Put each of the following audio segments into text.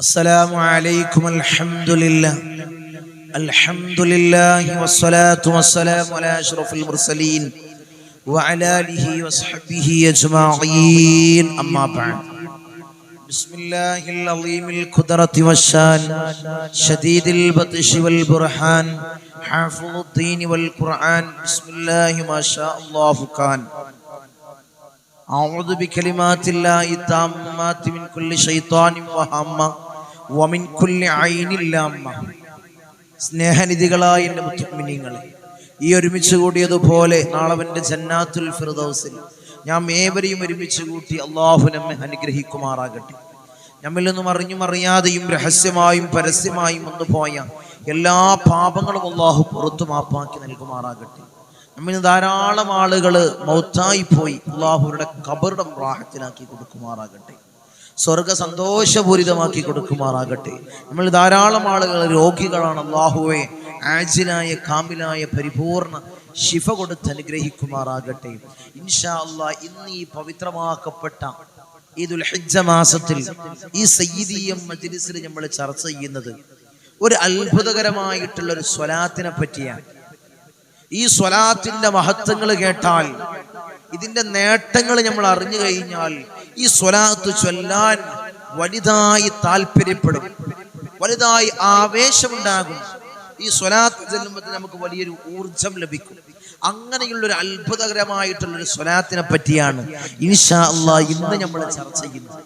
السلام عليكم الحمد لله الحمد لله والصلاة والسلام على أشرف المرسلين وعلى آله وصحبه أجمعين. أما بعد بسم الله العظيم القدرة والشان شديد البطش والبرهان حافظ الدين والقرآن بسم الله ما شاء الله كان أعوذ بكلمات الله التامات من كل شيطان وهمة ومن كل عين لامة സ്നേഹനിധികളായ എൻ്റെ മുത്തുമിനിങ്ങളെ ഈ ഒരുമിച്ച് കൂടിയതുപോലെ നാളവൻ്റെ ജന്നാത്തുൽ ഫിർദൗസിൽ ഞാൻ ഏവരെയും ഒരുമിച്ച് കൂട്ടി അള്ളാഹു നമ്മെ അനുഗ്രഹിക്കുമാറാകട്ടെ നമ്മിൽ നിന്നും അറിഞ്ഞും അറിയാതെയും രഹസ്യമായും പരസ്യമായും വന്നു പോയ എല്ലാ പാപങ്ങളും അള്ളാഹു പുറത്തു മാപ്പാക്കി നൽകുമാറാകട്ടെ. നമ്മിന് ധാരാളം ആളുകൾ മൗത്തായി പോയി അള്ളാഹുരുടെ കബറിടം പ്രാഹത്തിലാക്കി കൊടുക്കുമാറാകട്ടെ. സ്വർഗ സന്തോഷപൂരിതമാക്കി കൊടുക്കുമാറാകട്ടെ നമ്മൾ ധാരാളം ആളുകൾ രോഗികളാണ് അള്ളാഹുവെ ആജിലായ കാമിലായ പരിപൂർണ ശിഫ കൊടുത്ത് അനുഗ്രഹിക്കുമാറാകട്ടെ. ഇൻഷാ അള്ളാ ഇന്ന് ഈ പവിത്രമാക്കപ്പെട്ട ഈദുൽ ഹജ്ജ മാസത്തിൽ ഈ സയ്യിദീയം മജ്ലിസിൽ നമ്മൾ ചർച്ച ചെയ്യുന്നത് ഒരു അത്ഭുതകരമായിട്ടുള്ള ഒരു സ്വലാത്തിനെ പറ്റിയാണ് ഈ സ്വലാത്തിന്റെ മഹത്വങ്ങൾ കേട്ടാൽ ഇതിന്റെ നേട്ടങ്ങൾ നമ്മൾ അറിഞ്ഞു കഴിഞ്ഞാൽ ഈ സ്വലാത്ത് ചൊല്ലാൻ വലുതായി താല്പര്യപ്പെടും വലുതായി ആവേശമുണ്ടാകും. ഈ സ്വലാത്ത് ചെല്ലുമ്പോൾ നമുക്ക് വലിയൊരു ഊർജം ലഭിക്കും. അങ്ങനെയുള്ളൊരു അത്ഭുതകരമായിട്ടുള്ള ഒരു സ്വലാത്തിനെ പറ്റിയാണ് ഇൻഷാ അള്ളാ ഇന്ന് നമ്മൾ ചർച്ച ചെയ്യുന്നത്.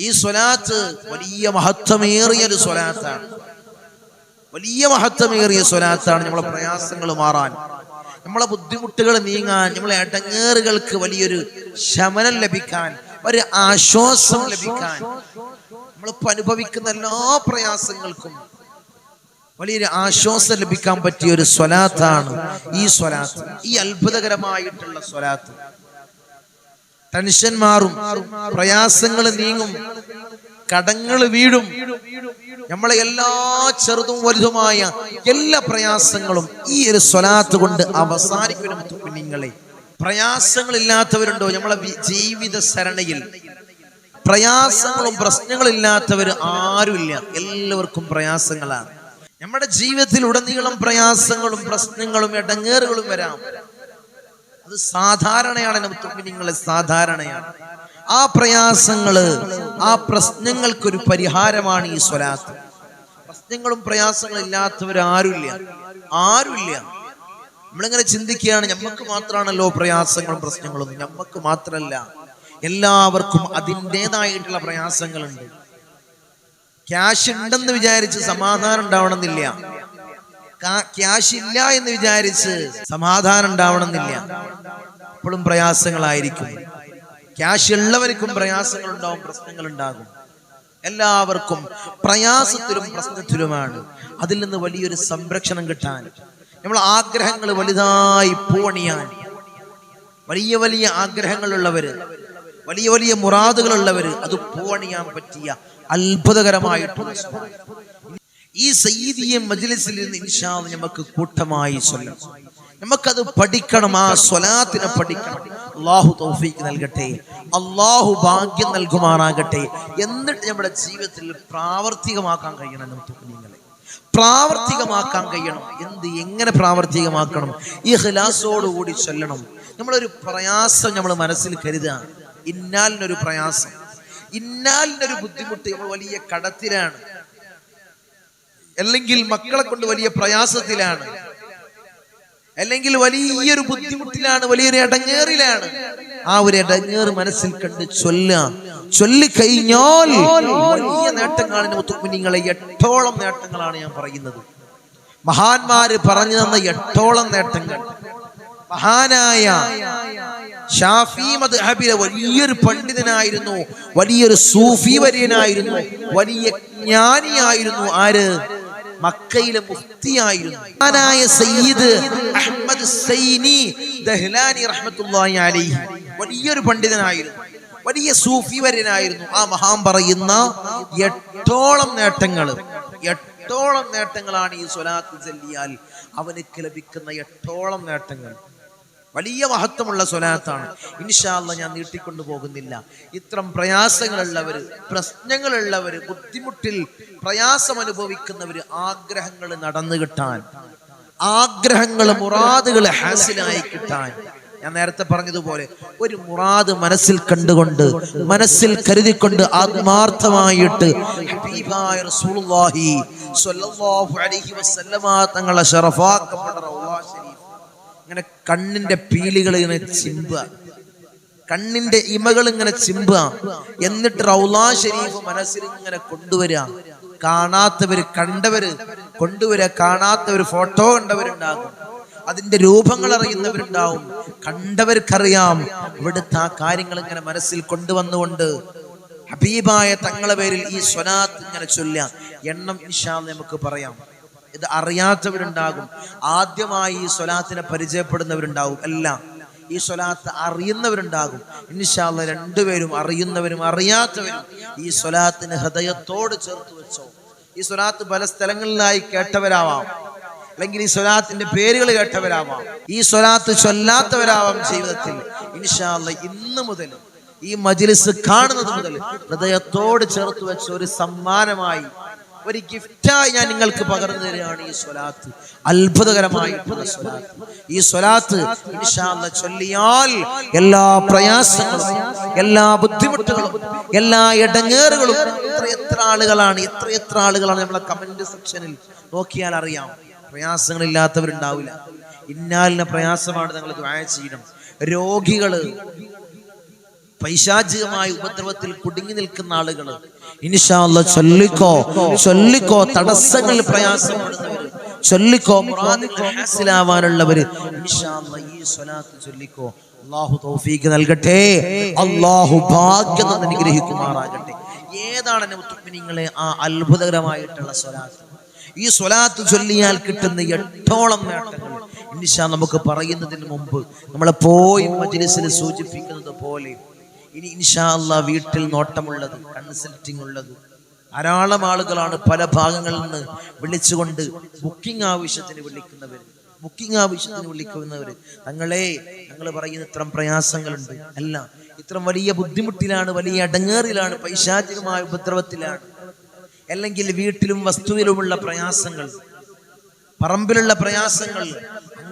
ഈ സ്വലാത്ത് വലിയ മഹത്വമേറിയ ഒരു സ്വലാത്താണ്. വലിയ മഹത്വമേറിയ സ്വലാത്താണ് നമ്മളെ പ്രയാസങ്ങൾ മാറാൻ. നമ്മളെ ബുദ്ധിമുട്ടുകൾ നീങ്ങാൻ നമ്മളെ ഇടങ്ങേറുകൾക്ക് വലിയൊരു ശമനം ലഭിക്കാൻ ഒരു ആശ്വാസം ലഭിക്കാൻ നമ്മളിപ്പോ അനുഭവിക്കുന്ന എല്ലാ പ്രയാസങ്ങൾക്കും വലിയൊരു ആശ്വാസം ലഭിക്കാൻ പറ്റിയ ഒരു സ്വലാത്താണ് ഈ സ്വലാത്ത്. ഈ അത്ഭുതകരമായിട്ടുള്ള സ്വലാത്ത്. ടെൻഷൻ മാറും പ്രയാസങ്ങൾ നീങ്ങും. കടങ്ങൾ വീഴും നമ്മളെ എല്ലാ ചെറുതും വലുതുമായ എല്ലാ പ്രയാസങ്ങളും ഈ ഒരു സ്വലാത്ത് കൊണ്ട് അവസാനിക്കണം കുഞ്ഞുങ്ങളെ പ്രയാസങ്ങളില്ലാത്തവരുണ്ടോ? നമ്മളെ ജീവിത സരണയിൽ. പ്രയാസങ്ങളും പ്രശ്നങ്ങളും ഇല്ലാത്തവർ ആരുമില്ല. എല്ലാവർക്കും പ്രയാസങ്ങളാണ്. നമ്മുടെ ജീവിതത്തിൽ ഉടനീളം പ്രയാസങ്ങളും പ്രശ്നങ്ങളും ഇടങ്ങേറുകളും വരാം. അത് സാധാരണയാണ് നിങ്ങളെ സാധാരണയാണ്. ആ പ്രയാസങ്ങൾ ആ പ്രശ്നങ്ങൾക്കൊരു പരിഹാരമാണ് ഈ സ്വലാത്ത്. പ്രശ്നങ്ങളും പ്രയാസങ്ങളും ഇല്ലാത്തവർ ആരുമില്ല. നമ്മളിങ്ങനെ ചിന്തിക്കുകയാണ് നമുക്ക് മാത്രമാണല്ലോ പ്രയാസങ്ങളും പ്രശ്നങ്ങളും. നമുക്ക് മാത്രമല്ല എല്ലാവർക്കും അതിന്റെതായിട്ടുള്ള പ്രയാസങ്ങളുണ്ട്. ക്യാഷ് ഉണ്ടെന്ന് വിചാരിച്ച് സമാധാനം ഉണ്ടാവണമെന്നില്ല. ക്യാഷ് ഇല്ല എന്ന് വിചാരിച്ച് സമാധാനം ഉണ്ടാവണമെന്നില്ല. എപ്പോഴും പ്രയാസങ്ങളായിരിക്കും. ക്യാഷ് ഉള്ളവർക്കും പ്രയാസങ്ങൾ ഉണ്ടാവും പ്രശ്നങ്ങൾ ഉണ്ടാകും എല്ലാവർക്കും പ്രയാസത്തിലും പ്രശ്നത്തിലുമാണ്. അതിൽ നിന്ന് വലിയൊരു സംരക്ഷണം കിട്ടാൻ. നമ്മൾ ആഗ്രഹങ്ങൾ വലുതായി പൂവണിയാൻ വലിയ വലിയ ആഗ്രഹങ്ങളുള്ളവര് വലിയ വലിയ മുറാദുകളുള്ളവര് അത് പൂവണിയാൻ പറ്റിയ അത്ഭുതകരമായിട്ടുള്ള. ഈ സയ്യിദിയ മജ്ലിസിൽ നിന്ന് ഇൻഷാ നമുക്ക് കൂട്ടമായി ചൊല്ലാം നമുക്കത് പഠിക്കണം ആ സ്വലാത്തിനെ പഠിക്കണം. അള്ളാഹു തൗഫീക്ക് നൽകട്ടെ. അള്ളാഹു ഭാഗ്യം നൽകുമാറാകട്ടെ. എന്നിട്ട് നമ്മുടെ ജീവിതത്തിൽ പ്രാവർത്തികമാക്കാൻ കഴിയണം നമുക്ക് കുഞ്ഞുങ്ങളെ പ്രാവർത്തികമാക്കാൻ കഴിയണം. എന്ത് എങ്ങനെ പ്രാവർത്തികമാക്കണം? ഈ ഹിലാസോടുകൂടി ചൊല്ലണം. നമ്മളൊരു പ്രയാസം നമ്മൾ മനസ്സിൽ കരുതുക ഇന്നാലിനൊരു പ്രയാസം. ഇന്നാലിനൊരു ബുദ്ധിമുട്ട് നമ്മൾ വലിയ കടത്തിലാണ്. അല്ലെങ്കിൽ മക്കളെ കൊണ്ട് വലിയ പ്രയാസത്തിലാണ്. അല്ലെങ്കിൽ വലിയൊരു ബുദ്ധിമുട്ടിലാണ് വലിയൊരു ഇടങ്ങേറിലാണ്. ആ ഒരു ഇടങ്ങേറ് മനസ്സിൽ കണ്ട് ചൊല്ല ചൊല്ലിക്കഴിഞ്ഞാൽ വലിയ നേട്ടങ്ങളാണ് മുത്തുമിനിങ്ങളെ എട്ടോളം നേട്ടങ്ങളാണ് ഞാൻ പറയുന്നത്. മഹാന്മാര് പറഞ്ഞു തന്ന എട്ടോളം നേട്ടങ്ങൾ. മഹാനായ മദ്ഹബിലെ വലിയൊരു പണ്ഡിതനായിരുന്നു. വലിയൊരു സൂഫി വര്യനായിരുന്നു. വലിയ ജ്ഞാനിയായിരുന്നു ആര്? മക്കയിലെ മുഫ്തിയായിരുന്നു. സയ്യിദ് അഹമ്മദ് അലൈഹി. വലിയൊരു പണ്ഡിതനായിരുന്നു. വലിയ സൂഫി വര്യനായിരുന്നു ആ മഹാൻ പറയുന്ന എട്ടോളം നേട്ടങ്ങൾ എട്ടോളം നേട്ടങ്ങളാണ് ഈ സ്വലാത്ത് ചെല്ലിയാൽ അവനക്ക് ലഭിക്കുന്ന എട്ടോളം നേട്ടങ്ങൾ. വലിയ മഹത്വമുള്ള സ്വലാത്താണ്. ഇൻഷാല്ല ഞാൻ നീട്ടിക്കൊണ്ടു പോകുന്നില്ല. ഇത്തരം പ്രയാസങ്ങളുള്ളവര് പ്രശ്നങ്ങളുള്ളവര് ബുദ്ധിമുട്ടിൽ പ്രയാസം അനുഭവിക്കുന്നവര് ആഗ്രഹങ്ങൾ നടന്നു കിട്ടാൻ ആഗ്രഹങ്ങൾ മുറാദുകൾ ഹാസിലായി കിട്ടാൻ. ഞാൻ നേരത്തെ പറഞ്ഞതുപോലെ ഒരു മുറാദ് മനസ്സിൽ കണ്ടുകൊണ്ട് മനസ്സിൽ കരുതിക്കൊണ്ട് ആത്മാർത്ഥമായിട്ട് തങ്ങളെ ഷറഫാക്കപ്പെട്ട ഇങ്ങനെ കണ്ണിന്റെ പീലികൾ ഇങ്ങനെ ചിമ്പുക. കണ്ണിന്റെ ഇമകൾ ഇങ്ങനെ ചിമ്പുക. എന്നിട്ട് റൗലാ ഷരീഫ് മനസ്സിൽ ഇങ്ങനെ കൊണ്ടുവരിക. കാണാത്തവര് കണ്ടവര് കൊണ്ടുവരിക. കാണാത്തവര് ഫോട്ടോ കണ്ടവരുണ്ടാകും. അതിന്റെ രൂപങ്ങൾ അറിയുന്നവരുണ്ടാവും. കണ്ടവർക്കറിയാം. ഇവിടുത്തെ ആ കാര്യങ്ങൾ ഇങ്ങനെ മനസ്സിൽ കൊണ്ടുവന്നുകൊണ്ട് ഹബീബായ തങ്ങളെ പേരിൽ ഈ സ്വനാത്ത് ഇങ്ങനെ ചൊല്ല എണ്ണം ഇൻഷാ നമുക്ക് പറയാം. ഇത് അറിയാത്തവരുണ്ടാകും. ആദ്യമായി ഈ സ്വലാത്തിനെ പരിചയപ്പെടുന്നവരുണ്ടാകും. എല്ലാം. ഈ സ്വലാത്ത് അറിയുന്നവരുണ്ടാകും. ഇൻഷാല്ല രണ്ടുപേരും അറിയുന്നവരും അറിയാത്തവരും ഈ സ്വലാത്തിന് ഹൃദയത്തോട് ചേർത്ത് വെച്ചോ. ഈ സ്വലാത്ത് പല സ്ഥലങ്ങളിലായി കേട്ടവരാവാം. അല്ലെങ്കിൽ ഈ സ്വലാത്തിന്റെ പേരുകൾ കേട്ടവരാവാം. ഈ സ്വലാത്ത് ചൊല്ലാത്തവരാവാം ജീവിതത്തിൽ. ഇൻഷാല്ല ഇന്ന് മുതൽ ഈ മജിലിസ് കാണുന്നത് മുതൽ ഹൃദയത്തോട് ചേർത്ത് വെച്ച ഒരു സമ്മാനമായി ഒരു ഗിഫ്റ്റായി ഞാൻ നിങ്ങൾക്ക് പകർന്നു തരികയാണ് ഈ സ്വലാത്ത്. അത്ഭുതകരമായിട്ടുള്ള ഈ സ്വലാത്ത് ചൊല്ലിയാൽ എല്ലാ പ്രയാസങ്ങളും എല്ലാ ബുദ്ധിമുട്ടുകളും എല്ലാ ഇടങ്ങേറുകളും എത്ര എത്ര ആളുകളാണ് എത്ര എത്ര ആളുകളാണ് നമ്മളെ കമന്റ് സെക്ഷനിൽ നോക്കിയാൽ അറിയാം. പ്രയാസങ്ങളില്ലാത്തവരുണ്ടാവില്ല. ഇന്നാലിന പ്രയാസമാണ് നിങ്ങൾ ദ്വായ ചെയ്യണം. രോഗികൾ പൈശാചികമായ ഉപദ്രവത്തിൽ കുടുങ്ങി നിൽക്കുന്ന ആളുകൾ ഇനിഷാല്ല ചൊല്ലിക്കോ ചൊല്ലിക്കോ തടസ്സങ്ങളിൽ പ്രയാസപ്പെടുന്നവര്. ചൊല്ലിക്കോ ഹാസിലാവാനുള്ളവര്. ഈ സ്വലാത്ത് ചൊല്ലിക്കോ. അള്ളാഹു തൗഫീഖ് നൽകട്ടെ. അള്ളാഹു ഭാഗ്യം അനുഗ്രഹിക്കുമാറാകട്ടെ. ഏതാണ് നിങ്ങളെ ആ അത്ഭുതകരമായിട്ടുള്ള സ്വലാത്ത്? ഈ സ്വലാത്ത് ചൊല്ലിയാൽ കിട്ടുന്ന എട്ടോളം നേട്ടങ്ങൾ. ഇൻഷാ നമുക്ക് പറയുന്നതിന് മുമ്പ് നമ്മളെ പോയി മജ്ലിസിൽ സൂചിപ്പിക്കുന്നത് പോലെ ഇനി ഇൻഷാ അല്ലാ വീട്ടിൽ നോട്ടമുള്ളത് കൺസൾട്ടിംഗ് ഉള്ളത് ധാരാളം ആളുകളാണ് പല ഭാഗങ്ങളിൽ നിന്ന് വിളിച്ചുകൊണ്ട് ബുക്കിംഗ് ആവശ്യത്തിന് വിളിക്കുന്നവർ ബുക്കിംഗ് ആവശ്യത്തിന് വിളിക്കുന്നവർ തങ്ങളെ ഞങ്ങൾ പറയുന്ന ഇത്രം പ്രയാസങ്ങളുണ്ട്. അല്ല ഇത്ര വലിയ ബുദ്ധിമുട്ടിലാണ് വലിയ അടങ്ങേറിലാണ് പൈശാചികമായ ഉപദ്രവത്തിലാണ്. അല്ലെങ്കിൽ വീട്ടിലും വസ്തുവിലുമുള്ള പ്രയാസങ്ങൾ പറമ്പിലുള്ള പ്രയാസങ്ങൾ.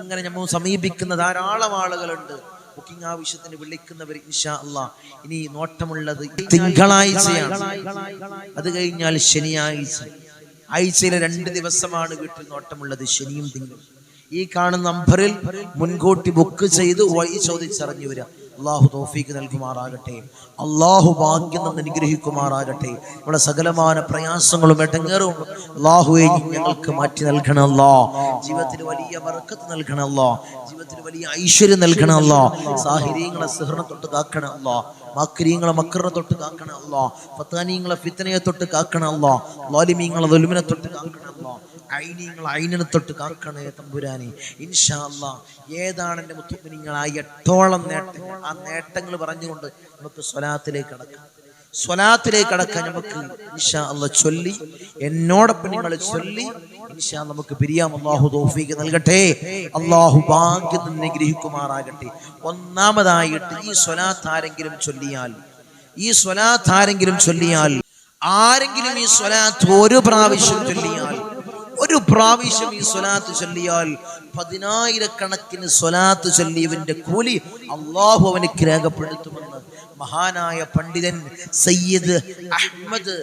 അങ്ങനെ നമ്മൾ സമീപിക്കുന്ന ധാരാളം ആളുകളുണ്ട്. ബുക്കിംഗ് ആവശ്യത്തിന് വിളിക്കുന്നവർ ഇൻഷാ അള്ളാ ഇനി നോട്ടമുള്ളത് തിങ്കളാഴ്ചയാണ്. അത് കഴിഞ്ഞാൽ ശനിയാഴ്ച. ആഴ്ചയിലെ രണ്ട് ദിവസമാണ് വീട്ടിൽ നോട്ടമുള്ളത് ശനിയും തിങ്കളും. ഈ കാണുന്ന നമ്പറിൽ മുൻകൂട്ടി ബുക്ക് ചെയ്ത് വഴി ചോദിച്ചറിഞ്ഞു വരിക അള്ളാഹു തോഫീക്ക് നൽകുമാറാകട്ടെ. അള്ളാഹു ഭാഗ്യം നിന്ന് അനുഗ്രഹിക്കുമാറാകട്ടെ. നമ്മുടെ സകലമായ പ്രയാസങ്ങളും എടങ്ങേറും. അള്ളാഹുവെ ഞങ്ങൾക്ക് മാറ്റി നൽകണമല്ലോ. ജീവിതത്തിൽ വലിയ വറക്കത്ത് നൽകണമല്ലോ. ജീവിതത്തിൽ വലിയ ഐശ്വര്യം നൽകണമല്ലോ. സാഹിര്യങ്ങളെ സിഹറിനെ തൊട്ട് കാക്കണമല്ലോ. മാക്രീങ്ങളെ മക്കറിനെ തൊട്ട് കാക്കണമല്ലോ. ഫത്താനീങ്ങളെ ഫിത്തനയെ തൊട്ട് കാക്കണമല്ലോ. ലോലിമീങ്ങളെ ദുൽമിനെ തൊട്ട് കാക്കണമല്ലോ. ഐനീങ്ങൾ ഐനിനെ കാക്കണേ തമ്പുരാനെ. ഇൻഷാല്ല ഏതാണ് എന്റെ മുത്തുമിനിങ്ങളായ എട്ടോളം നേട്ടങ്ങൾ. ആ നേട്ടങ്ങൾ പറഞ്ഞുകൊണ്ട് നമുക്ക് സ്വലാത്തിലേക്ക് കടക്കാം. സ്വലാത്തിലേക്ക് കടക്കാൻ നമുക്ക് ഇൻഷാ അല്ല ചൊല്ലി എന്നോടൊപ്പം നിങ്ങൾ ചൊല്ലി ഇൻഷാ നമുക്ക് പിരിയാം. അള്ളാഹു തോഫീക്ക് നൽകട്ടെ. അള്ളാഹു ഭാഗ്യം ഗ്രഹിക്കുമാറാകട്ടെ ഒന്നാമതായിട്ട് ഈ സ്വലാത്ത് ആരെങ്കിലും ചൊല്ലിയാൽ ഈ സ്വലാത്ത് ആരെങ്കിലും ചൊല്ലിയാൽ ആരെങ്കിലും ഈ സ്വലാത്ത് ഒരു പ്രാവശ്യം ചൊല്ലിയാൽ ഒരു പ്രാവശ്യം ഈ സ്വലാത്ത് ചൊല്ലിയാൽ പതിനായിരക്കണക്കിന് സ്വലാത്ത് ചൊല്ലിയവന്റെ കൂലി അള്ളാഹു അവനക്ക് രേഖപ്പെടുത്തുമെന്ന് മഹാനായ പണ്ഡിതൻ സയ്യിദ് അഹ്മദ്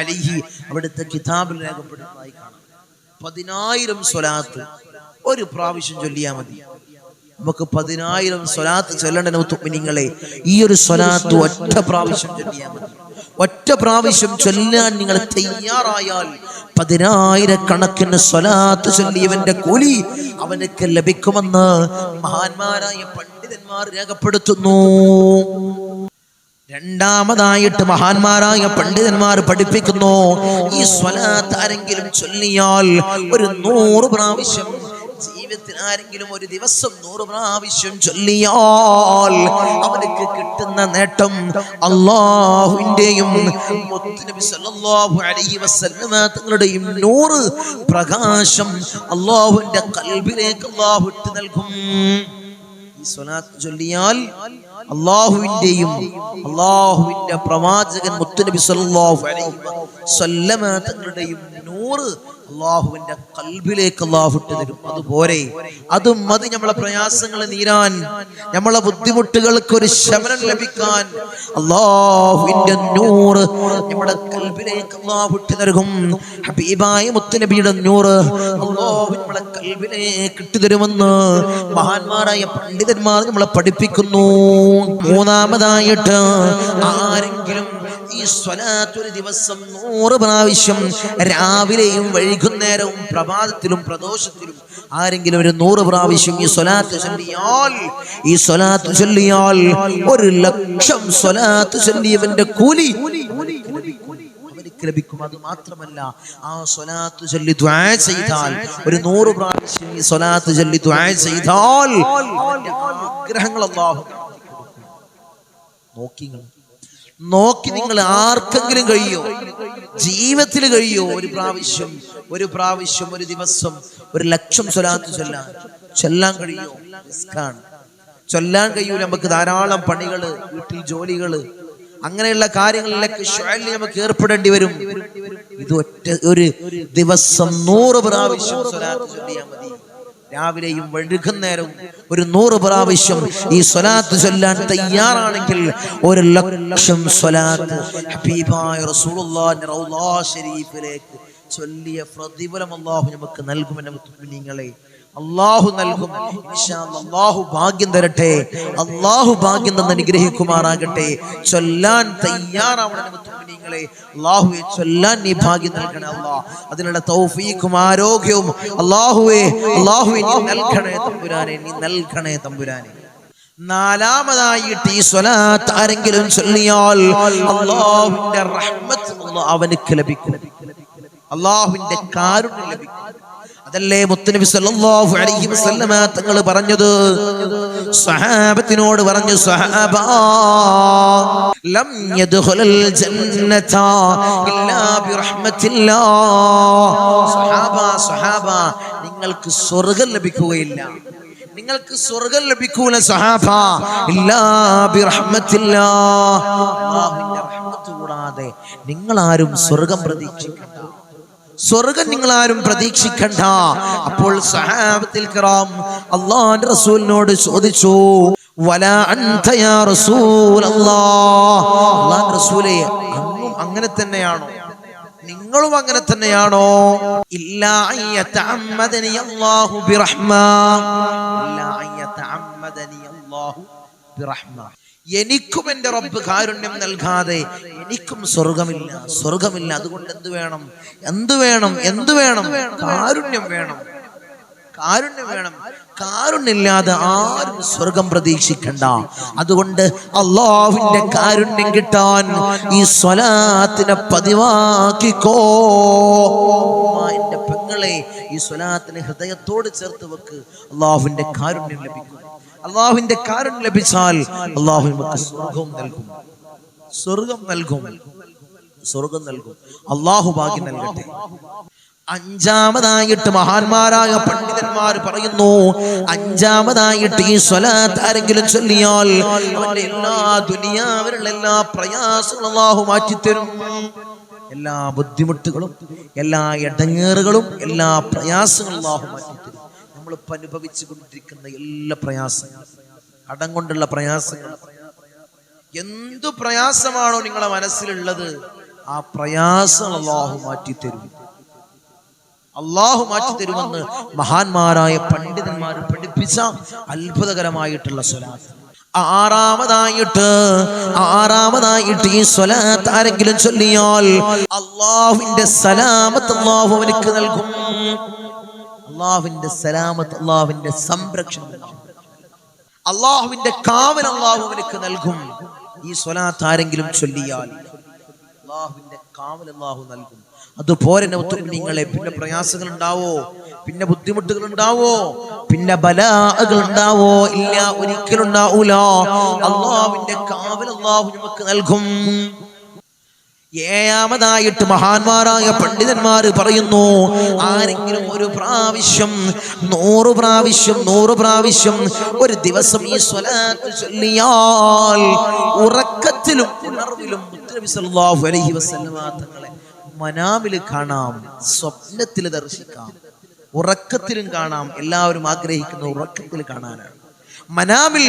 അലൈഹി അവിടുത്തെ കിതാബിൽ രേഖപ്പെടുത്തുന്നതായി കാണാം. പതിനായിരം സ്വലാത്ത് ഒരു പ്രാവശ്യം ചൊല്ലിയാൽ മതി. നമുക്ക് പതിനായിരം സ്വലാത്ത് ചൊല്ലണ്ടെന്ന് മുത്തുമിനിങ്ങളെ ഈ ഒരു സ്വലാത്ത് ഒറ്റ പ്രാവശ്യം ചൊല്ലിയാൽ മതി. ഒറ്റ പ്രാവശ്യം ചൊല്ലാൻ നിങ്ങൾ തയ്യാറായാൽ പതിനായിരക്കണക്കിന് സ്വലാത്ത് ചൊല്ലിയവന്റെ കൂലി അവനക്ക് ലഭിക്കുമെന്ന് മഹാന്മാരായ പണ്ഡിതന്മാർ രേഖപ്പെടുത്തുന്നു. രണ്ടാമതായിട്ട് മഹാന്മാരായ പണ്ഡിതന്മാർ പഠിപ്പിക്കുന്നു ഈ സ്വലാത്ത് ആരെങ്കിലും ചൊല്ലിയാൽ ഒരു നൂറ് പ്രാവശ്യം ജീവിതത്തിൽ ആരെങ്കിലും ഒരു ദിവസം നൂറ് പ്രാവശ്യം ചൊല്ലിയാൽ അവനക്ക് കിട്ടുന്ന നേട്ടം അള്ളാഹുവിന്റെയും തങ്ങളുടെയും നൂറ് പ്രകാശം അള്ളാഹുവിന്റെ കൽബിലേക്ക് അള്ളാഹു ഇട്ട് നൽകും. ഈ ചൊല്ലിയാൽ അള്ളാഹുവിന്റെയും അള്ളാഹുവിന്റെ പ്രവാചകൻ മുത്തുനബി സല്ലല്ലാഹു അലൈഹി തങ്ങളുടെയും നൂറ് അള്ളാഹുവിന്റെ കൽബിലേക്ക് അള്ളാഹുട്ട് തരും. അതുപോലെ അതും മതി നമ്മളെ പ്രയാസങ്ങൾ നീരാൻ. നമ്മളെ ബുദ്ധിമുട്ടുകൾക്ക് ഒരു ശമനം ലഭിക്കാൻ. അള്ളാഹുവിന്റെ നൂറ് നമ്മുടെ കൽബിലേക്ക് അള്ളാഹുട്ട് നൽകും. ഹബീബായ മുത്തുനബിയുടെ നൂറ് അള്ളാഹു നമ്മളെ കൽബിലേക്ക് ഇട്ടു തരുമെന്ന് മഹാന്മാരായ പണ്ഡിതന്മാർ നമ്മളെ പഠിപ്പിക്കുന്നു. മൂന്നാമതായിട്ട് ആരെങ്കിലും ഈ സ്വലാത്ത് ഒരു ദിവസം നൂറ് പ്രാവശ്യം രാവിലെയും വൈകുന്നേരവും പ്രഭാതത്തിലും പ്രദോഷത്തിലും ആരെങ്കിലും ഒരു നൂറ് പ്രാവശ്യം ഈ സ്വലാത്ത് ചൊല്ലിയാൽ ഈ സ്വലാത്ത് ചൊല്ലിയാൽ ഒരു ലക്ഷം സ്വലാത്ത് ചൊല്ലിയവന്റെ കൂലി ലഭിക്കും അത് മാത്രമല്ല ആ സ്വലാത്ത് ചൊല്ലി ദ്വാ ചെയ്താൽ ഒരു നൂറ് പ്രാവശ്യം ഈ സ്വലാത്ത് ചൊല്ലി ദ്വാ ചെയ്താൽ ആഗ്രഹങ്ങൾ അല്ലാഹു നോക്കി നിങ്ങൾ. നോക്കി നിങ്ങൾ ആർക്കെങ്കിലും കഴിയോ? ജീവിതത്തിൽ കഴിയോ? ഒരു പ്രാവശ്യം ഒരു പ്രാവശ്യം ഒരു ദിവസം ഒരു ലക്ഷം സ്വലാത്ത് ചൊല്ലാൻ. ചൊല്ലാൻ കഴിയോ? റിസ്ക്കാണ്. ചൊല്ലാൻ കഴിയൂ നമുക്ക് ധാരാളം പണികൾ വീട്ടിൽ ജോലികൾ അങ്ങനെയുള്ള കാര്യങ്ങളിലൊക്കെ നമുക്ക് ഏർപ്പെടേണ്ടി വരും. ഇത് ഒറ്റ ഒരു ദിവസം നൂറ് പ്രാവശ്യം സ്വലാത്ത് ചൊല്ലിയാൽ മതി. രാവിലെയും വൈകുന്നേരവും ഒരു നൂറ് പ്രാവശ്യം ഈ സ്വലാത്ത് ചൊല്ലാൻ തയ്യാറാണെങ്കിൽ ഒരു ലക്ഷം സ്വലാത്ത് ഹബീബായ റസൂലുള്ളാഹിന്റെ റൗളാ ഷരീഫിലേക്ക് ചൊല്ലിയ പ്രതിഫലം അള്ളാഹു നമുക്ക് നൽകുമെന്ന് മുത്തുമിനിങ്ങളെ അള്ളാഹു നൽകും. അള്ളാഹു ഭാഗ്യം തരട്ടെ. അള്ളാഹു ഭാഗ്യം തന്ന് അനുഗ്രഹിക്കുമാറാകട്ടെ. ചൊല്ലാൻ തയ്യാറാവണം നിങ്ങളെ അള്ളാഹുവെ ചൊല്ലാൻ നീ ഭാഗ്യം നൽകണേ അള്ളാഹ് അതിനുള്ള തൗഫീഖും ആരോഗ്യവും അള്ളാഹുവെ അള്ളാഹുവെ നീ നൽകണേ തമ്പുരാനെ നീ നൽകണേ തമ്പുരാനെ. നാലാമതായിട്ട് ഈ സ്വലാത്ത് ആരെങ്കിലും ചൊല്ലിയാൽ അള്ളാഹുവിന്റെ റഹ്മത്ത് അവനക്ക് ലഭിക്കും. അള്ളാഹുവിന്റെ കാരുണ്യം ലഭിക്കും. അതല്ലേ മുത്തനബി സല്ലല്ലാഹു അലൈഹി വസല്ലമ തങ്ങൾ പറഞ്ഞത്? സ്വഹാബത്തിനോട് പറഞ്ഞു സ്വഹാബ ലം യദ്ഖുലൽ ജന്നത ഇല്ലാ ബിറഹ്മത്തില്ലാ. സ്വഹാബ സ്വഹാബ നിങ്ങൾക്ക് സ്വർഗം ലഭിക്കുകയില്ല. നിങ്ങൾക്ക് സ്വർഗം ലഭിക്കൂല സഹാബ കൂടാതെ നിങ്ങൾ ആരും സ്വർഗം പ്രതീക്ഷിക്കണ്ട. സ്വർഗം നിങ്ങൾ ആരും പ്രതീക്ഷിക്കണ്ട. അപ്പോൾ സഹാബത്തിൽ കിറാം അള്ളാഹ് റസൂലിനോട് ചോദിച്ചു റസൂലേ അങ്ങും അങ്ങനെ തന്നെയാണോ? നിങ്ങളും അങ്ങനെ തന്നെയാണോ? ഇല്ലാ അൻ എനിക്കും എന്റെ റബ്ബ് കാരുണ്യം നൽകാതെ എനിക്കും സ്വർഗമില്ല സ്വർഗമില്ല അതുകൊണ്ട് എന്ത് വേണം? എന്ത് വേണം? എന്ത് വേണം? കാരുണ്യം വേണം. കാരുണ്യം വേണം. കാരുണ്യമില്ലാതെ ആരും സ്വർഗം പ്രതീക്ഷിക്കണ്ട. അതുകൊണ്ട് അള്ളാഹുവിന്റെ കാരുണ്യം കിട്ടാൻ ഈ സ്വലാത്തിനെ പതിവാക്കിക്കോ. എന്റെ പെങ്ങളെ ഈ സ്വലാത്തിനെ ഹൃദയത്തോട് ചേർത്ത് വെക്ക്. അള്ളാഹുവിന്റെ കാരുണ്യം ലഭിക്കും. അള്ളാഹുവിന്റെ കാരണം ലഭിച്ചാൽ അള്ളാഹു നമുക്ക് സ്വർഗം നൽകും. സ്വർഗം നൽകും. സ്വർഗം നൽകും. അള്ളാഹു ഭാഗ്യം നൽകട്ടെ. അഞ്ചാമതായിട്ട് മഹാന്മാരായ പണ്ഡിതന്മാർ പറയുന്നു അഞ്ചാമതായിട്ട് ഈ സ്വലാത്ത് ആരെങ്കിലും ചൊല്ലിയാൽ എല്ലാ ദുനിയാവിലുള്ള എല്ലാ പ്രയാസങ്ങളും അള്ളാഹു മാറ്റിത്തരും. എല്ലാ ബുദ്ധിമുട്ടുകളും എല്ലാ ഇടങ്ങേറുകളും എല്ലാ പ്രയാസങ്ങളും അള്ളാഹു മാറ്റിത്തരും. നമ്മളിപ്പോൾ അനുഭവിച്ചു കൊണ്ടിരിക്കുന്ന എല്ലാ പ്രയാസങ്ങളും കടം കൊണ്ടുള്ള പ്രയാസങ്ങൾ എന്തു പ്രയാസമാണോ നിങ്ങളെ മനസ്സിലുള്ളത് ആ പ്രയാസം അള്ളാഹു മാറ്റി തരും. അള്ളാഹു മാറ്റി തരുമെന്ന് മഹാന്മാരായ പണ്ഡിതന്മാർ പഠിപ്പിച്ച അത്ഭുതകരമായിട്ടുള്ള സ്വലാത്ത്. ആറാമതായിട്ട് ആറാമതായിട്ട് ഈ സ്വലാത്ത് ആരെങ്കിലും ചൊല്ലിയാൽ അള്ളാഹുവിന്റെ സലാമത്ത് അള്ളാഹു അവനക്ക് നൽകും. അള്ളാഹുവിന്റെ സലാമത്ത് അള്ളാഹുവിന്റെ സംരക്ഷണം. അള്ളാഹുവിന്റെ കാവൽ അള്ളാഹു അവനക്ക് നൽകും. ഈ സ്വലാത്ത് ആരെങ്കിലും ചൊല്ലിയാൽ അള്ളാഹുവിന്റെ കാവൽ അള്ളാഹു നൽകും. അതുപോലെ നിങ്ങളെ പിന്നെ പ്രയാസങ്ങൾ ഉണ്ടാവോ പിന്നെ ബുദ്ധിമുട്ടുകൾ ഉണ്ടാവോ പിന്നെ ബലാകൾ ഉണ്ടാവോ ഇല്ല ഒരിക്കലും ഉണ്ടാവൂല അള്ളാഹുവിന്റെ കാവൽ അള്ളാഹു നമുക്ക് നൽകും. ഏഴാമതായിട്ട് മഹാന്മാരായ പണ്ഡിതന്മാർ പറയുന്നു ആരെങ്കിലും ഒരു പ്രാവശ്യം നൂറ് പ്രാവശ്യം നൂറ് പ്രാവശ്യം ഒരു ദിവസം ഈ സ്വലാത്ത് ചൊല്ലിയാൽ ഉറക്കത്തിലും ഉണർവിലും അലൈഹി മനാമിൽ കാണാം സ്വപ്നത്തിൽ ദർശിക്കാം ഉറക്കത്തിലും കാണാം എല്ലാവരും ആഗ്രഹിക്കുന്ന ഉറക്കത്തിൽ കാണാനാണ്. മനാമിൽ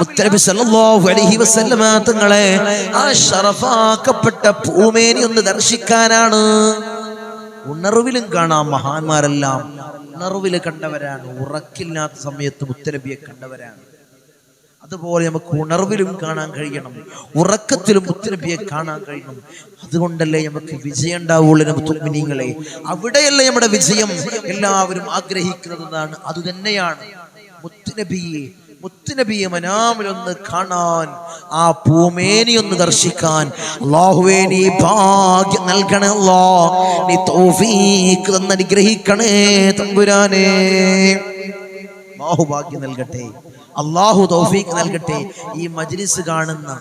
മുത്തനബി സല്ലല്ലാഹു അലൈഹി വസല്ലമ തങ്ങളെ ആ ഷറഫാക്കപ്പെട്ട ഭൂമേനി ഒന്ന് ദർശിക്കാനാണ്. ഉണർവിലും കാണാം മഹാന്മാരെല്ലാം ഉണർവിൽ കണ്ടവരാണ് ഉറക്കില്ലാത്ത സമയത്ത് മുത്തനബിയെ കണ്ടവരാണ്. അതുപോലെ നമുക്ക് ഉണർവിലും കാണാൻ കഴിയണം ഉറക്കത്തിലും മുത്തനബിയെ കാണാൻ കഴിയണം. അതുകൊണ്ടല്ലേ നമുക്ക് വിജയം ഉണ്ടാവുള്ളൂ മുത്തുമിനിങ്ങളെ അവിടെയല്ലേ നമ്മുടെ വിജയം? എല്ലാവരും ആഗ്രഹിക്കുന്നതാണ് അതുതന്നെയാണ് മുത്തനബിയെ മുത്തുനബിയെ മനാമിലൊന്ന് കാണാൻ ആ പൂമേനി ഒന്ന് ദർശിക്കാൻ. അള്ളാഹുവേ നീ ഭാഗ്യം നൽകണേ അല്ലാ നീ തൗഫീഖ് തമ്പുരാനേ. ബാഹുഭാഗ്യം ഭാഗ്യം നൽകട്ടെ അള്ളാഹു തൗഫീഖ് നൽകട്ടെ. ഈ മജ്ലിസ് കാണുന്ന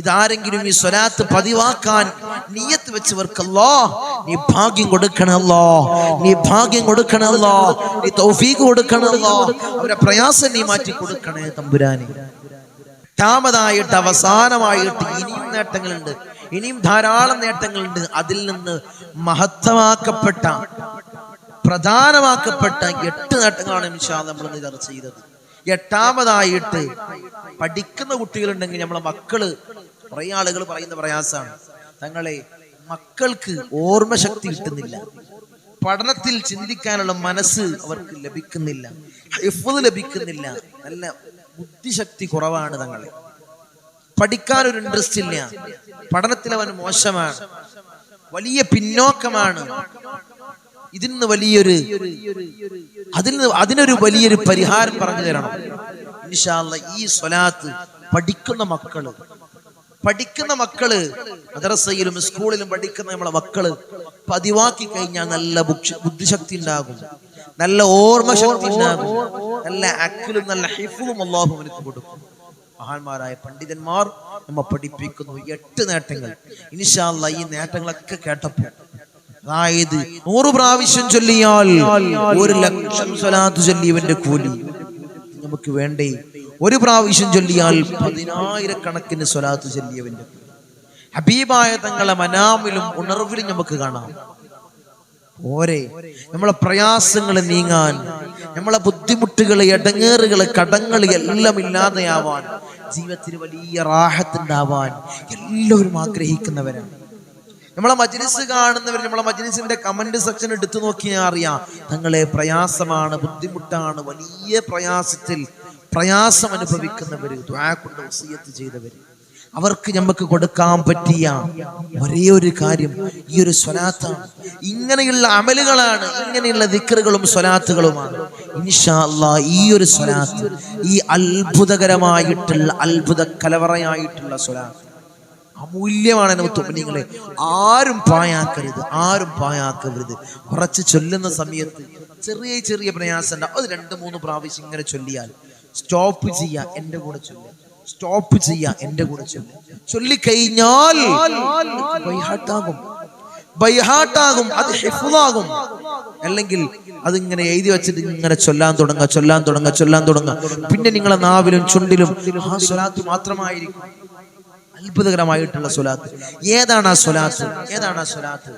ഇതാരെങ്കിലും ഈ സ്വലാത്ത് പതിവാക്കാൻ നീയത്ത് വെച്ചവർക്കല്ലോ നീ ഭാഗ്യം കൊടുക്കണല്ലോ നീ ഭാഗ്യം കൊടുക്കണല്ലോ നീ തൗഫീഖ് കൊടുക്കണല്ലോ അവരെ പ്രയാസം നീ മാറ്റി കൊടുക്കണേ തമ്പുരാനെ. എട്ടാമതായിട്ട് അവസാനമായിട്ട് ഇനിയും നേട്ടങ്ങളുണ്ട് ഇനിയും ധാരാളം നേട്ടങ്ങളുണ്ട്. അതിൽ നിന്ന് മഹത്വമാക്കപ്പെട്ട പ്രധാനമാക്കപ്പെട്ട എട്ട് നേട്ടങ്ങളാണ് നിമിഷാ നമ്മൾ ഇന്ന് ചർച്ച ചെയ്തത്. എട്ടാമതായിട്ട് പഠിക്കുന്ന കുട്ടികളുണ്ടെങ്കിൽ നമ്മളെ മക്കൾ കുറെ ആളുകൾ പറയുന്ന പ്രയാസമാണ്. തങ്ങളെ മക്കൾക്ക് ഓർമ്മ ശക്തി കിട്ടുന്നില്ല. പഠനത്തിൽ ചിന്തിക്കാനുള്ള മനസ്സ് അവർക്ക് ലഭിക്കുന്നില്ല. ഹിഫ്ദ് ലഭിക്കുന്നില്ല. നല്ല ബുദ്ധിശക്തി കുറവാണ് തങ്ങളെ. പഠിക്കാൻ ഒരു ഇൻട്രസ്റ്റ് ഇല്ല. പഠനത്തിൽ അവൻ മോശമാണ്. വലിയ പിന്നോക്കമാണ്. ഇതിന് വലിയൊരു അതിന് അതിനൊരു വലിയൊരു പരിഹാരം പറഞ്ഞു തരണം. ഈ സ്വലാത്ത് പഠിക്കുന്ന മക്കൾ പഠിക്കുന്ന മക്കൾ മദ്രസയിലും സ്കൂളിലും പഠിക്കുന്ന നമ്മളെ മക്കൾ പതിവാക്കി കഴിഞ്ഞാൽ നല്ല ബുദ്ധിശക്തി ഉണ്ടാകും. നല്ല ഓർമ്മശക്തി ഉണ്ടാകും. നല്ല അക്കിലും നല്ല ഹിഫും അള്ളാഹു അവനക്ക് കൊടുക്കും. മഹാന്മാരായ പണ്ഡിതന്മാർ നമ്മ പഠിപ്പിക്കുന്നു. എട്ട് നേട്ടങ്ങൾ. ഇൻഷാല്ല ഈ നേട്ടങ്ങളൊക്കെ കേട്ടപ്പോൾ. അതായത് നൂറ് പ്രാവശ്യം ചൊല്ലിയാൽ ഒരു ലക്ഷം സ്വലാത്ത് ചൊല്ലിയവന്റെ കൂലി. നമുക്ക് വേണ്ടേ ഒരു പ്രാവശ്യം ചൊല്ലിയാൽ പതിനായിരക്കണക്കിന് സ്വലാത്ത് ചൊല്ലിയവന്റെ ഹബീബായ തങ്ങളെ മനാമിലും ഉണർവിലും നമുക്ക് കാണാം. പോരെ നമ്മളെ പ്രയാസങ്ങൾ നീങ്ങാൻ നമ്മളെ ബുദ്ധിമുട്ടുകൾ ഇടങ്ങേറുകൾ കടങ്ങൾ എല്ലാം ഇല്ലാതെയാവാൻ ജീവിതത്തിൽ വലിയ റാഹത്തുണ്ടാവാൻ എല്ലാവരും ആഗ്രഹിക്കുന്നവരാണ്. നമ്മളെ മജ്ലിസ് കാണുന്നവർ നമ്മളെ മജ്ലിസിന്റെ കമന്റ് സെക്ഷൻ എടുത്തു നോക്കിയാൽ അറിയാം തങ്ങളെ പ്രയാസമാണ് ബുദ്ധിമുട്ടാണ് വലിയ പ്രയാസത്തിൽ പ്രയാസം അനുഭവിക്കുന്നവര് ദ്വാ കൊണ്ട് ചെയ്തവര്. അവർക്ക് നമുക്ക് കൊടുക്കാൻ പറ്റിയ ഒരേ ഒരു കാര്യം ഈ ഒരു സ്വലാത്താണ്. ഇങ്ങനെയുള്ള അമലുകളാണ് ഇങ്ങനെയുള്ള ദിക്കറുകളും സ്വലാത്തുകളുമാണ്. ഇൻഷാ അല്ലാ ഈ ഒരു സ്വലാത്ത് ഈ അത്ഭുതകരമായിട്ടുള്ള അത്ഭുത കലവറയായിട്ടുള്ള സ്വലാത്ത്. അമൂല്യമാണ് നിങ്ങളെ ആരും പായാക്കരുത് ആരും പായാക്കരുത് കുറച്ച് ചൊല്ലുന്ന സമയത്ത് ചെറിയ ചെറിയ പ്രയാസം ഉണ്ടാവും അത് രണ്ട് മൂന്ന് പ്രാവശ്യം ഇങ്ങനെ ചൊല്ലിയാൽ സ്റ്റോപ്പ് ചെയ്യാ എന്റെ കൂടെ ചൊല്ലുക സ്റ്റോപ്പ് ചെയ്യാ എന്റെ കൂടെ ചൊല്ലുക ചൊല്ലിക്കഴിഞ്ഞാൽ ബൈഹാട്ടാകും ബൈഹാട്ടാകും അത് ഹിഫുദാകും അല്ലെങ്കിൽ അതിങ്ങനെ എഴുതി വെച്ചിട്ട് ഇങ്ങനെ ചൊല്ലാൻ തുടങ്ങുക ചൊല്ലാൻ തുടങ്ങുക ചൊല്ലാൻ തുടങ്ങുക. പിന്നെ നിങ്ങളെ നാവിലും ചുണ്ടിലും ആ സ്വലാത്ത് മാത്രമായിരിക്കും. അത്ഭുതകരമായിട്ടുള്ള സ്വലാത്ത്. ഏതാണ് ആ സ്വലാത്ത്? ഏതാണ് ആ സ്വലാത്ത്?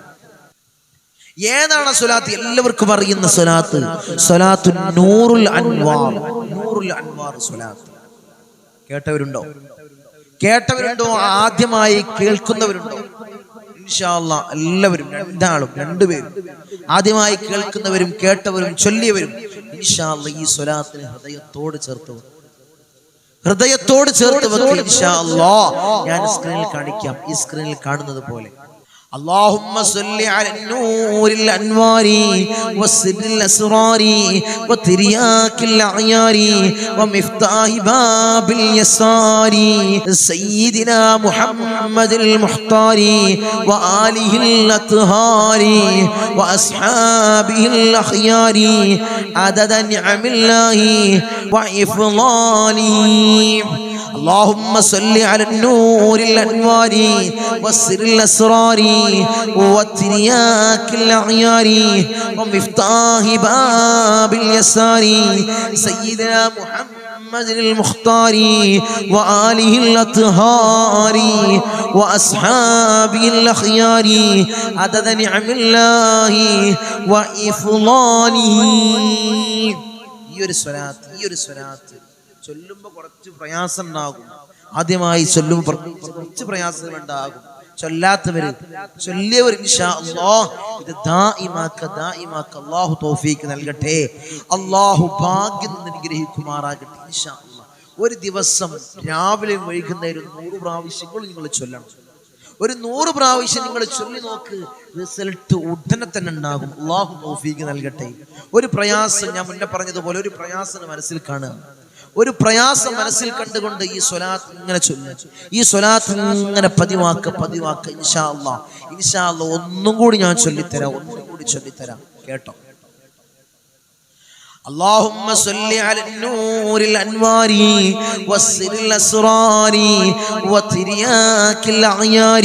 ഏതാണ് സ്വലാത്ത്? എല്ലാവർക്കും അറിയുന്ന സ്വലാത്ത്. സ്വലാത്തു നൂറുൽ അൻവാർ. കേട്ടവരുണ്ടോ? കേട്ടവരുണ്ടോ? ആദ്യമായി കേൾക്കുന്നവരുണ്ടോ? എല്ലാവരും രണ്ടാളും രണ്ടുപേരും. ആദ്യമായി കേൾക്കുന്നവരും കേട്ടവരും ചൊല്ലിയവരും ഈ ഹൃദയത്തോട് ചേർത്ത്. ഹൃദയത്തോട് ചേർത്ത് വെക്കുക ഇൻഷാ ഞാൻ സ്ക്രീനിൽ കാണിക്കാം. ഈ സ്ക്രീനിൽ കാണുന്നത് പോലെ. اللهم صل على النور الأنوار والسر الأسرار وترياك الأعيار ومفتاح باب اليسار. سيدنا محمد المختار وآله الأطهار وأصحابه الأخيار. عدد نعم الله وإفضاله. اللهم صل على النور الأنوار والسر الأسرار والترياك الأعيار ومفتاح باب اليسار سيدنا محمد المختار وآله الأطهار وأصحابه الأخيار عدد نعم الله وإفضاله ഈ ഒരു സ്വലാത്ത് ഈ ഒരു സ്വലാത്ത് ചൊല്ലുമ്പോൾ കുറച്ച് പ്രയാസം ഉണ്ടാകും ആദ്യമായി ചൊല്ലുമ്പോൾ കുറച്ച് പ്രയാസം ഉണ്ടാകും. ചൊല്ലാത്തവര് ചൊല്ലിയവർ അള്ളാഹു തോഫീക്ക് നൽകട്ടെ. അള്ളാഹു ഭാഗ്യം അനുഗ്രഹിക്കുമാറാകട്ടെ ഒരു ദിവസം രാവിലെ വൈകുന്നേരം നൂറ് പ്രാവശ്യങ്ങൾ നിങ്ങൾ ചൊല്ലണം. ഒരു നൂറ് പ്രാവശ്യം നിങ്ങൾ ചൊല്ലി നോക്ക് റിസൾട്ട് ഉടനെ തന്നെ ഉണ്ടാകും. അള്ളാഹു തോഫീക്ക് നൽകട്ടെ. ഒരു പ്രയാസം ഞാൻ മുന്നേ പറഞ്ഞതുപോലെ ഒരു പ്രയാസം മനസ്സിൽ കാണുക. ഒരു പ്രയാസം മനസ്സിൽ കണ്ടുകൊണ്ട് ഈ സ്വലാത്ത് ഇങ്ങനെ ചൊല്ലു. ഈ സ്വലാത്ത് ഇങ്ങനെ പതിവാക്ക പതിവാക്ക. ഇൻഷാ അള്ളാ ഇൻഷാ അള്ളാ ഒന്നും കൂടി ഞാൻ ചൊല്ലിത്തരാം ഒന്നും കൂടി ചൊല്ലിത്തരാം. കേട്ടോ? اللهم صل على النور الأنوار والسر الأسرار وترياك الأعيار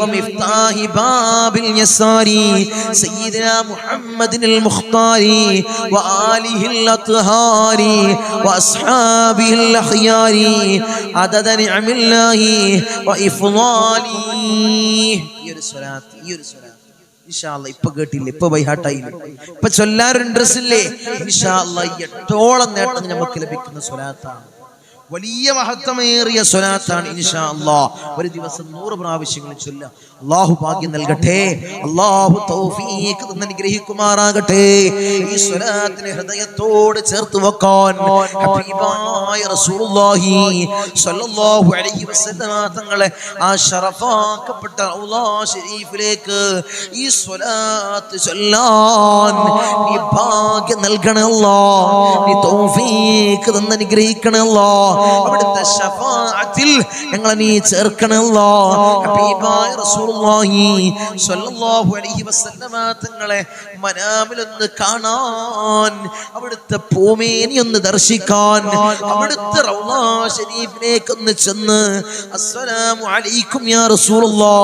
ومفتاح باب اليسار سيدنا محمد المختار وآله الأطهار وأصحابه الأخيار عدد نعم الله وإفضاله. يرسلات يرسلات ഇൻഷാല്ല ഇപ്പൊ കേട്ടില്ല? ഇപ്പൊ ബൈഹാട്ടായില്ലേ ഇപ്പൊ ചൊല്ലാറും ഇൻട്രസ്റ്റ് ഇല്ലേ? ഇൻഷാല്ല എട്ടോളം നേട്ടം നമുക്ക് ലഭിക്കുന്ന സ്വലാത്താണ്. വലിയ മഹത്വമേറിയ സ്വലാത്താണ് ഇൻഷാ അള്ളാ ഒരു ദിവസം നൂറ് പ്രാവശ്യങ്ങൾ ചൊല്ല അള്ളാഹു ഭാഗ്യം നൽകട്ടെ. അള്ളാഹു തൗഫീഖ് അനുഗ്രഹിക്കുമാറാകട്ടെ. ഈ സ്വലാത്തിനെ ഹൃദയത്തോട് ചേർത്ത് വെക്കാൻ ഹബീബായ റസൂലുള്ളാഹി സ്വല്ലല്ലാഹു അലൈഹി വസല്ലം തങ്ങളെ ആ ഷറഫാക്കപ്പെട്ട ഔലാ ഷരീഫിലേക്ക് ഈ സ്വലാത്ത് ചൊല്ലാൻ നീ ഭാഗ്യം നൽകണേ അല്ലാ നീ തൗഫീഖ് തന്ന് അനുഗ്രഹിക്കണേ അല്ലാ അവിടുത്തെ ശഫാഅത്തിൽ ഞങ്ങളെ നീ ചേർക്കണല്ലോ ഹബീബായ റസൂലുള്ളാഹി സ്വല്ലല്ലാഹു അലൈഹി വസല്ലമ തങ്ങളെ മനാമിലൊന്ന് കാണാൻ അവിടുത്തെ പൂമേനി ഒന്ന് ദർശിക്കാൻ അവിടുത്തെ റൗളാ ഷരീഫിലേക്ക് ഒന്ന് ചെന്ന് അസ്സലാമു അലൈക്കും യാ റസൂലുള്ളാ.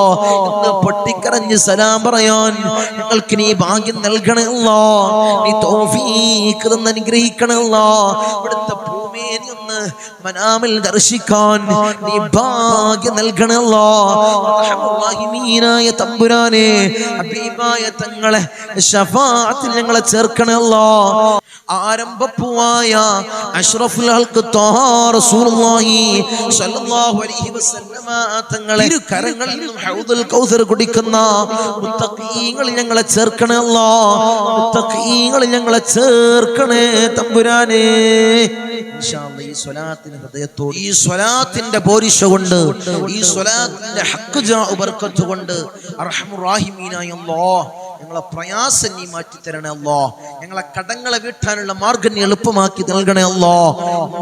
എന്ന് പൊട്ടിക്കരഞ്ഞ് സലാം പറയാൻ ഞങ്ങൾക്ക് നീ ഭാഗ്യം നൽകണമല്ലോ നീ തൗഫീഖ് തന്ന് അനുഗ്രഹിക്കണമല്ലോ അവിടുത്തെ ഒന്ന് മനാമിൽ ദർശിക്കാൻ നീ ഭാഗ്യം നൽകണല്ലോ തമ്പുരാനെ ഹബീബായ തങ്ങളെ ഷഫാത്തിൽ ഞങ്ങളെ ചേർക്കണല്ലോ ആരംഭപ്പുവായ അഷ്റഫുൽ ഹൽക്ക് റസൂലുള്ളാഹി സ്വല്ലല്ലാഹു അലൈഹി വസല്ലമ തങ്ങളെ ഇരു കരങ്ങളിൽ നിന്നും ഹൗദുൽ കൗസർ കുടിക്കുന്ന മുത്തഖീങ്ങളിൽ ഞങ്ങളെ ചേർക്കണേ അല്ലാ മുത്തഖീങ്ങളിൽ ഞങ്ങളെ ചേർക്കണേ തമ്പുരാനേ. ഇൻഷാ ഈ സ്വലാത്തിന് ഹൃദയത്തോട് ഈ സ്വലാത്തിന്റെ പോരിശ കൊണ്ട് ഈ സ്വലാത്തിന്റെ ഹക്ക് ബർക്കത്ത് കൊണ്ട് അർഹമുറാഹിമീനായ അല്ലാഹ് ഞങ്ങളെ പ്രയാസം നീ മാറ്റി തരണേ അല്ലോ ഞങ്ങളെ കടങ്ങളെ വീട്ടാനുള്ള മാർഗം നീ എളുപ്പമാക്കി നൽകണേ അല്ലോ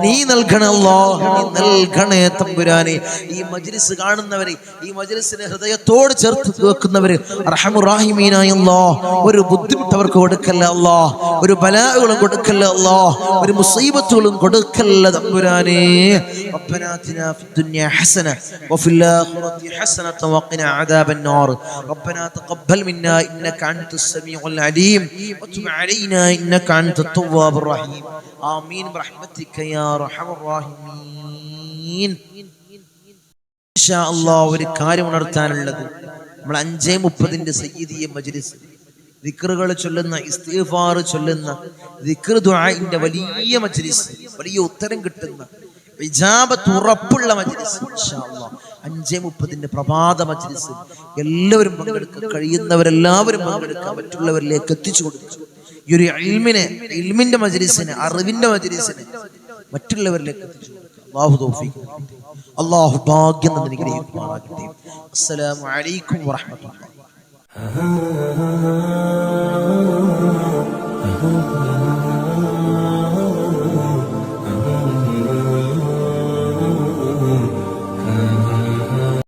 നീ നൽകണേ അല്ലോ നീ നൽകണേ തമ്പുരാനെ. ഈ മജ്ലിസ് കാണുന്നവരെ ഈ മജ്ലിസിനെ ഹൃദയത്തോട് ചേർത്ത് വെക്കുന്നവര് റഹമുറാഹിമീനായല്ലോ ഒരു ബുദ്ധിമുട്ട് അവർക്ക് കൊടുക്കല്ല അല്ലോ ഒരു ബലാകളും കൊടുക്കല്ല അല്ലോ ഒരു മുസീബത്തുകളും കൊടുക്കല്ല തമ്പുരാനെ ربنا آتنا في الدنيا حسنة وفي الآخرة حسنة وقنا عذاب النار ربنا تقبل منا إنك أنت السميع العليم وتب علينا إنك أنت التواب الرحيم آمين برحمتك يا أرحم الراحمين ഇൻഷാ അല്ലാഹ് ഒരു കാര്യം ഉണർത്താനുള്ളത് നമ്മൾ അഞ്ചേ മുപ്പതിന്റെ സയ്യിദിയ മജ്ലിസ് ദിക്റുകൾ ചൊല്ലുന്ന ഇസ്തീഫാർ ചൊല്ലുന്ന ദിക്ർ ദുആഇന്റെ വലിയ മജ്ലിസ് വലിയ ഉത്തരം കിട്ടുന്ന ഇജാബത്ത് ഉറപ്പുള്ള മജ്ലിസ് അഞ്ചേ മുപ്പതിന്റെ പ്രഭാത മജ്ലിസ്. എല്ലാവരും പങ്കെടുക്കാൻ കഴിയുന്നവരെല്ലാവരും പങ്കെടുക്കാൻ മറ്റുള്ളവരിലേക്ക് എത്തിച്ചു കൊടുക്കും ഈ ഒരു ഇൽമിനെ ഇൽമിന്റെ മജ്ലിസിനെ അറിവിന്റെ മജ്ലിസിനെ മറ്റുള്ളവരിലേക്ക് എത്തിച്ചു കൊടുക്കുക അള്ളാഹു നൽകട്ടെ. അള്ളാഹു ഭാഗ്യം തന്നെ അസ്സലാമു അലൈക്കും വറഹ്മത്തുള്ളാഹി Uh-huh. uh-huh, uh-huh, uh-huh